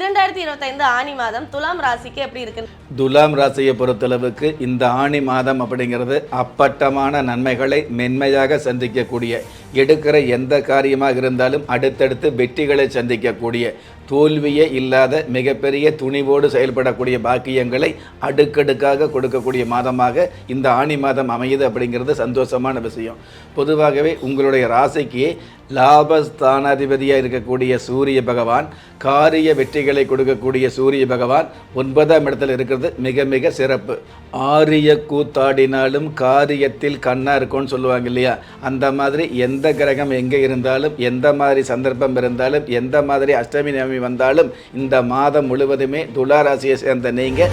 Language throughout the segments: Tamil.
இரண்டாயிரத்தி இருபத்தைந்து ஆனி மாதம் துலாம் ராசிக்கு எப்படி இருக்கு? துலாம் ராசியை பொறுத்தளவுக்கு இந்த ஆணி மாதம் அப்படிங்கிறது அப்பட்டமான நன்மைகளை மென்மையாக சந்திக்கக்கூடிய எடுக்கிற எந்த காரியமாக இருந்தாலும் அடுத்தடுத்து வெற்றிகளை சந்திக்கக்கூடிய தோல்வியே இல்லாத மிகப்பெரிய துணிவோடு செயல்படக்கூடிய பாக்கியங்களை அடுக்கடுக்காக கொடுக்கக்கூடிய மாதமாக இந்த ஆணி மாதம் அமையுது அப்படிங்கிறது சந்தோஷமான விஷயம். பொதுவாகவே உங்களுடைய ராசிக்கு லாபஸ்தானாதிபதியாக இருக்கக்கூடிய சூரிய பகவான் காரிய வெற்றிகளை கொடுக்கக்கூடிய சூரிய பகவான் ஒன்பதாம் இடத்தில் இருக்கிறது மிக மிக சிறப்பு. ஆரிய கூத்தாடினாலும் காரியத்தில் கண்ணாக இருக்கும்னு சொல்லுவாங்க இல்லையா? அந்த மாதிரி எந்த கிரகம் எங்கே இருந்தாலும் எந்த மாதிரி சந்தர்ப்பம் இருந்தாலும் எந்த மாதிரி அஷ்டமி நவமி வந்தாலும் இந்த மாதம் முழுவதுமே துளாராசியை சேர்ந்த நீங்கள்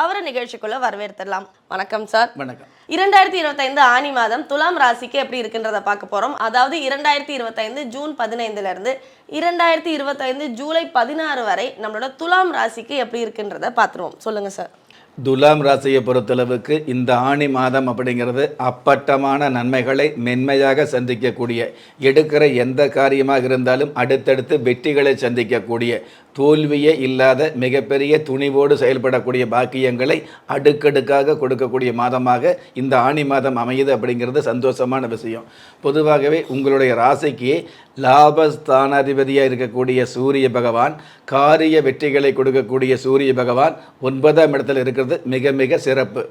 அவரை நிகழ்ச்சிக்குள்ள வரவேற்றுடலாம் வணக்கம் சார் வணக்கம். இரண்டாயிரத்தி இருபத்தைந்து ஆனி மாதம் துலாம் ராசிக்கு எப்படி இருக்குன்றத பார்க்க போறோம். அதாவது இரண்டாயிரத்தி இருபத்தைந்து ஜூன் பதினைந்துல இருந்து இரண்டாயிரத்தி இருபத்தைந்து ஜூலை பதினாறு வரை நம்மளோட துலாம் ராசிக்கு எப்படி இருக்குன்றத பார்த்துருவோம். சொல்லுங்க சார் துலாம் ராசியை பொறுத்தளவுக்கு இந்த ஆணி மாதம் அப்படிங்கிறது அப்பட்டமான நன்மைகளை மென்மையாக சந்திக்கக்கூடிய எடுக்கிற எந்த காரியமாக இருந்தாலும் அடுத்தடுத்து வெற்றிகளை சந்திக்கக்கூடிய தோல்வியே இல்லாத மிகப்பெரிய துணிவோடு செயல்படக்கூடிய பாக்கியங்களை அடுக்கடுக்காக கொடுக்கக்கூடிய மாதமாக இந்த ஆணி மாதம் அமையுது அப்படிங்கிறது சந்தோஷமான விஷயம். பொதுவாகவே உங்களுடைய ராசிக்கு லாபஸ்தானாதிபதியாக இருக்கக்கூடிய சூரிய பகவான் காரிய வெற்றிகளை கொடுக்கக்கூடிய சூரிய பகவான் ஒன்பதாம் இடத்தில் இருக்கிற இருக்கிறது மிக மிக சிறப்பு.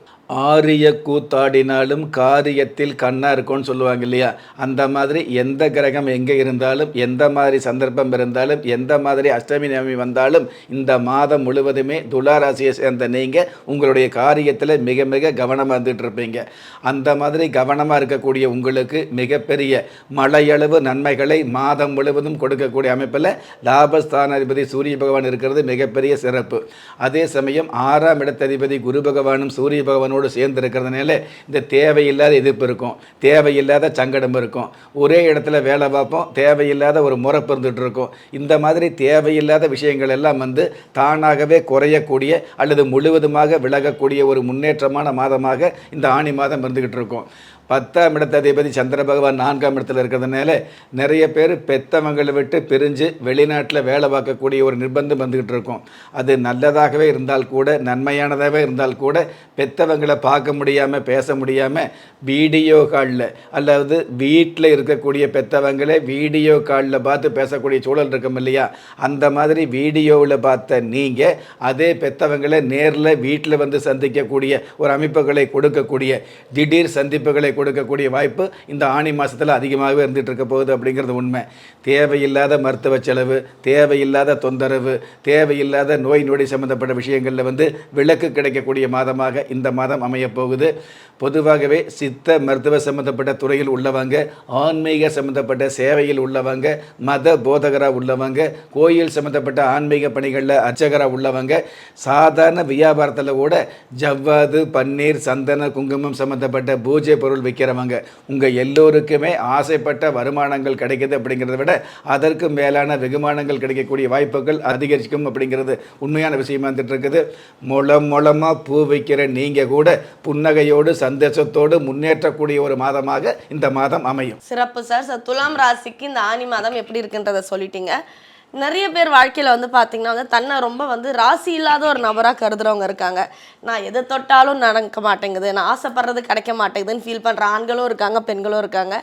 ஆரிய கூத்தாடினாலும் காரியத்தில் கண்ணாக இருக்கும்னு சொல்லுவாங்க இல்லையா? அந்த மாதிரி எந்த கிரகம் எங்கே இருந்தாலும் எந்த மாதிரி சந்தர்ப்பம் இருந்தாலும் எந்த மாதிரி அஷ்டமி நவமி வந்தாலும் இந்த மாதம் முழுவதுமே துளாராசியை சேர்ந்த நீங்கள் உங்களுடைய காரியத்தில் மிக மிக கவனமாக இருந்துகிட்டு இருப்பீங்க. அந்த மாதிரி கவனமாக இருக்கக்கூடிய உங்களுக்கு மிகப்பெரிய மழையளவு நன்மைகளை மாதம் முழுவதும் கொடுக்கக்கூடிய அமைப்பில் லாபஸ்தானாதிபதி சூரிய பகவான் இருக்கிறது மிகப்பெரிய சிறப்பு. அதே சமயம் ஆறாம் இடத்ததிபதி குரு பகவானும் சூரிய பகவானோடு சேர்ந்து இருக்கிறதுனால இந்த தேவையில்லாத எதிர்ப்பு இருக்கும். தேவையில்லாத சங்கடம் இருக்கும். ஒரே இடத்துல வேலை பார்ப்போம். தேவையில்லாத ஒரு முறை பிறந்துட்டு இருக்கும். இந்த மாதிரி தேவையில்லாத விஷயங்கள் எல்லாம் வந்து தானாகவே குறையக்கூடிய அல்லது முழுவதுமாக விலகக்கூடிய ஒரு முன்னேற்றமான மாதமாக இந்த ஆணி மாதம் இருந்துக்கிட்டு இருக்கும். பத்தாம் இடத்த அதிபதி சந்திர பகவான் நான்காம் இடத்துல இருக்கிறதுனால நிறைய பேர் பெத்தவங்களை விட்டு பிரிஞ்சு வெளிநாட்டில் வேலை பார்க்கக்கூடிய ஒரு நிர்பந்தம் வந்துக்கிட்டு இருக்கும். அது நல்லதாகவே இருந்தால் கூட நன்மையானதாகவே இருந்தால் கூட பெத்தவங்களை பார்க்க முடியாமல் பேச முடியாமல் வீடியோ காலில் அல்லது வீட்டில் இருக்கக்கூடிய பெத்தவங்களே வீடியோ காலில் பார்த்து பேசக்கூடிய சூழல் இருக்கும் இல்லையா? அந்த மாதிரி வீடியோவில் பார்த்த நீங்கள் அதே பெத்தவங்களை நேரில் வீட்டில் வந்து சந்திக்கக்கூடிய ஒரு அமைப்புகளை கொடுக்கக்கூடிய திடீர் சந்திப்புகளை கொடுக்கக்கூடிய வாய்ப்பு இந்த ஆணி மாதத்தில் அதிகமாகவே இருந்துகிட்டு இருக்க போகுது அப்படிங்கிறது உண்மை. தேவையில்லாத மருத்துவ செலவு தேவையில்லாத தொந்தரவு தேவையில்லாத நோய் நொடி சம்மந்தப்பட்ட விஷயங்களில் வந்து விலக்கு கிடைக்கக்கூடிய மாதமாக இந்த மாதம் அமையப்போகுது பொதுவாகவே சித்த மருத்துவ சம்மந்தப்பட்ட துறையில் உள்ளவங்க ஆன்மீக சம்மந்தப்பட்ட சேவையில் உள்ளவங்க மத போதகராக உள்ளவங்க கோயில் சம்மந்தப்பட்ட ஆன்மீக பணிகளில் அர்ச்சகராக உள்ளவங்க சாதாரண வியாபாரத்தில் கூட ஜவ்வாது பன்னீர் சந்தன குங்குமம் சம்மந்தப்பட்ட பூஜை பொருள் விற்கிறவங்க உங்கள் எல்லோருக்குமே ஆசைப்பட்ட வருமானங்கள் கிடைக்கிது அப்படிங்கிறத விட அதற்கு மேலான வெகுமானங்கள் கிடைக்கக்கூடிய வாய்ப்புகள் அதிகரிக்கும் அப்படிங்கிறது உண்மையான விஷயமா வந்துட்டு இருக்குது. முளம் முளமாக பூ வைக்கிற நீங்கள் கூட புன்னகையோடு சந்தோஷத்தோடு முன்னேற்றக்கூடிய ஒரு மாதமாக இந்த மாதம் அமையும். சிறப்பு சார். துலாம் ராசிக்கு இந்த ஆனி மாதம் எப்படி இருக்குன்றதை சொல்லிட்டீங்க. நிறைய பேர் வாழ்க்கையில் வந்து பார்த்தீங்கன்னா வந்து தன்னை ரொம்ப வந்து ராசி இல்லாத ஒரு நபராக கருதுறவங்க இருக்காங்க. நான் எதை தொட்டாலும் நடக்க மாட்டேங்குது. நான் ஆசைப்படுறது கிடைக்க மாட்டேங்குதுன்னு ஃபீல் பண்ணுற ஆண்களும் இருக்காங்க பெண்களும் இருக்காங்க.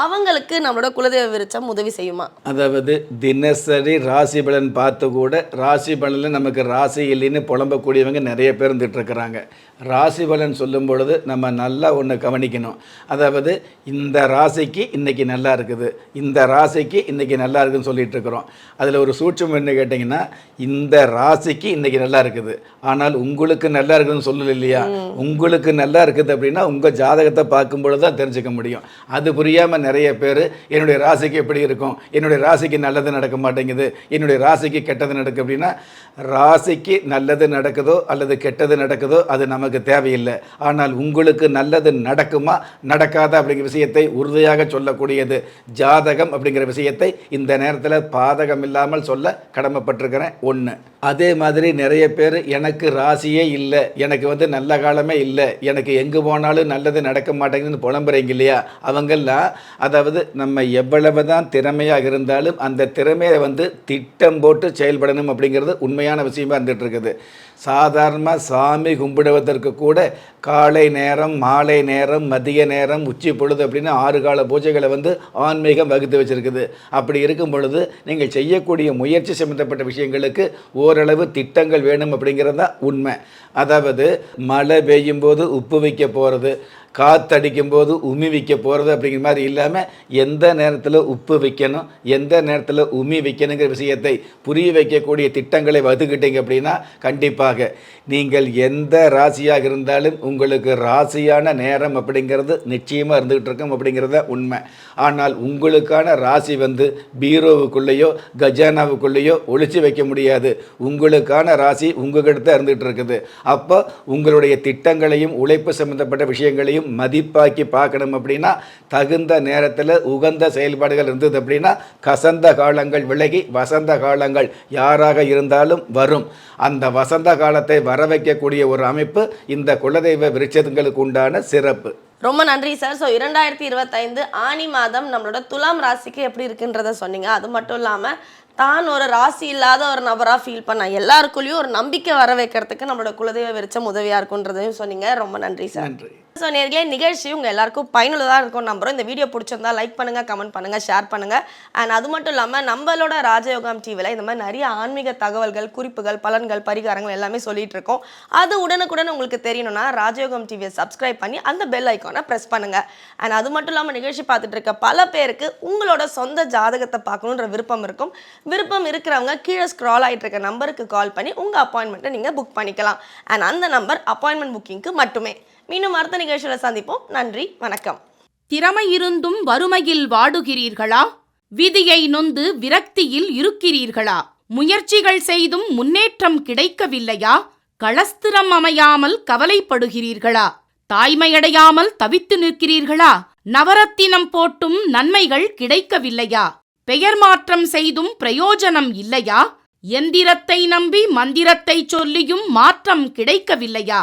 அவங்களுக்கு நம்மளோட குலதெய்வ விருச்சம் உதவி செய்யுமா? அதாவது தினசரி ராசி பலன் பார்த்து கூட ராசி பலனில் நமக்கு ராசி இல்லைன்னு புலம்பக்கூடியவங்க நிறைய பேர் இருந்துட்டு இருக்கிறாங்க. ராசி பலன் சொல்லும் பொழுது நம்ம நல்லா ஒன்று கவனிக்கணும். அதாவது இந்த ராசிக்கு இன்னைக்கு நல்லா இருக்குது. இந்த ராசிக்கு இன்னைக்கு நல்லா இருக்குன்னு சொல்லிட்டு இருக்கிறோம். அதில் ஒரு சூட்சம் என்ன கேட்டிங்கன்னா இந்த ராசிக்கு இன்னைக்கு நல்லா இருக்குது. ஆனால் உங்களுக்கு நல்லா இருக்குதுன்னு சொல்லல இல்லையா உங்களுக்கு நல்லா இருக்குது அப்படின்னா உங்கள் ஜாதகத்தை பார்க்கும் பொழுது தான் தெரிஞ்சுக்க முடியும். அது புரியாமல் தான் நிறைய பேர் என்னுடைய ராசிக்கு எப்படி இருக்கும்? என்னுடைய ராசிக்கு நல்லது நடக்க மாட்டேங்குது. என்னுடைய ராசிக்கு கெட்டது நடக்கு அப்படின்னா ராசிக்கு நல்லது நடக்குதோ அல்லது கெட்டது நடக்குதோ அது நமக்கு தேவையில்லை. ஆனால் உங்களுக்கு நல்லது நடக்குமா நடக்காதா அப்படிங்கிற விஷயத்தை உறுதியாக சொல்லக்கூடியது. ஜாதகம் அப்படிங்கிற விஷயத்தை இந்த நேரத்தில் பாதகம் இல்லாமல் சொல்ல கடமைப்பட்டிருக்கிறேன். ஒன்று அதே மாதிரி நிறைய பேர் எனக்கு ராசியே இல்லை. எனக்கு வந்து நல்ல காலமே இல்லை. எனக்கு எங்கே போனாலும் நல்லது நடக்க மாட்டேங்குதுன்னு புலம்புறீங்க இல்லையா? அவங்கெல்லாம் அதாவது நம்ம எவ்வளவு தான் திறமையாக இருந்தாலும் அந்த திறமையை வந்து திட்டம் போட்டு செயல்படணும் அப்படிங்கிறது உண்மையான விஷயமா இருந்துகிட்டு இருக்குது. சாதாரணமாக சாமி கும்பிடுவதற்கு கூட காலை நேரம் மாலை நேரம் மதிய நேரம் உச்சி பொழுது அப்படின்னு ஆறு கால பூஜைகளை வந்து ஆன்மீகம் வகுத்து வச்சிருக்குது. அப்படி இருக்கும் பொழுது நீங்கள் செய்யக்கூடிய முயற்சி சம்மந்தப்பட்ட விஷயங்களுக்கு ஓரளவு திட்டங்கள் வேணும் அப்படிங்கிறது தான் உண்மை. அதாவது மழை பெய்யும் போது உப்பு வைக்க போகிறது காத்தடிக்கும் போது உமி வைக்க போகிறது அப்படிங்கிற மாதிரி இல்லாமல் எந்த நேரத்தில் உப்பு வைக்கணும் எந்த நேரத்தில் உமி வைக்கணுங்கிற விஷயத்தை புரிய வைக்கக்கூடிய திட்டங்களை வகுத்துக்கிட்டீங்க அப்படின்னா கண்டிப்பாக. நீங்கள் எந்த ராசியாக இருந்தாலும் உங்களுக்கு ராசியான நேரம் அப்படிங்கிறது நிச்சயமாக இருந்துகிட்டு இருக்கும் அப்படிங்கிறத உண்மை. ஆனால் உங்களுக்கான ராசி வந்து பீரோவுக்குள்ளேயோ கஜானாவுக்குள்ளேயோ ஒழிச்சு வைக்க முடியாது. உங்களுக்கான ராசி உங்ககிட்ட தான் இருந்துகிட்டு இருக்குது. அப்போ உங்களுடைய திட்டங்களையும் உழைப்பு சம்பந்தப்பட்ட விஷயங்களையும் மதிப்பாக்கி பார்க்கணும் அப்படின்னா தகுந்த நேரத்தில் உகந்த செயல்பாடுகள் இருந்தது அப்படின்னா கசந்த காலங்கள் விலகி வசந்த காலங்கள் யாராக இருந்தாலும் வரும். அந்த வசந்த காலத்தை வர வைக்கக்கூடிய ஒரு அமைப்பு இந்த குலதெய்வ விருட்சங்களுக்கு உண்டான சிறப்பு. ரொம்ப நன்றி சார் ஸோ இரண்டாயிரத்தி இருபத்தைந்து ஆனி மாதம் நம்மளோட துலாம் ராசிக்கு எப்படி இருக்குன்றத சொன்னீங்க. அது மட்டும் இல்லாமல் தான் ஒரு ராசி இல்லாத ஒரு நபராக ஃபீல் பண்ண எல்லாருக்குள்ளேயும் ஒரு நம்பிக்கை வர வைக்கிறதுக்கு நம்மளோட குலதெய்வ விருச்சம் உதவியாக இருக்குன்றதையும் சொன்னீங்க. ரொம்ப நன்றி சார் நன்றி. ஸோ நேர்களே நிகழ்ச்சி உங்கள் எல்லாருக்கும் பயனுள்ளதாக இருக்கும் நம்புகிறோம் இந்த வீடியோ பிடிச்சிருந்தா லைக் பண்ணுங்கள் கமெண்ட் பண்ணுங்கள் ஷேர் பண்ணுங்கள் அண்ட் அது மட்டும் இல்லாமல் நம்மளோட ராஜயோகம் டிவியில் இந்த மாதிரி நிறைய ஆன்மீக தகவல்கள் குறிப்புகள் பலன்கள் பரிகாரங்கள் எல்லாமே சொல்லிட்டு இருக்கோம். அது உடனுக்குடன் உங்களுக்கு தெரியணும்னா ராஜயோகம் டிவியை சப்ஸ்கிரைப் பண்ணி அந்த பெல் ஐக்கானை ப்ரெஸ் பண்ணுங்கள் அண்ட் அது மட்டும் இல்லாமல் நிகழ்ச்சி பார்த்துட்டு இருக்க பல பேருக்கு உங்களோட சொந்த ஜாதகத்தை பார்க்கணுன்ற விருப்பம் இருக்கும். விருப்பம் இருக்கிறவங்க கீழே ஸ்க்ரால் ஆகிட்டு இருக்க நம்பருக்கு கால் பண்ணி உங்கள் அப்பாயின்மெண்ட்டை நீங்கள் புக் பண்ணிக்கலாம். அண்ட் அந்த நம்பர் அப்பாயின்மெண்ட் புக்கிங்க்கு மட்டுமே. மீண்டும் அடுத்த நிகழ்ச்சியில் சந்திப்போம். நன்றி வணக்கம். திறமை இருந்தும் வறுமையில் வாடுகிறீர்களா? விதியை நொந்து விரக்தியில் இருக்கிறீர்களா? முயற்சிகள் செய்தும் முன்னேற்றம் கிடைக்கவில்லையா? களஸ்திரம் அமையாமல் கவலைப்படுகிறீர்களா? தாய்மையடையாமல் தவித்து நிற்கிறீர்களா? நவரத்தினம் போட்டும் நன்மைகள் கிடைக்கவில்லையா? பெயர் மாற்றம் செய்தும் பிரயோஜனம் இல்லையா? எந்திரத்தை நம்பி மந்திரத்தை சொல்லியும் மாற்றம் கிடைக்கவில்லையா?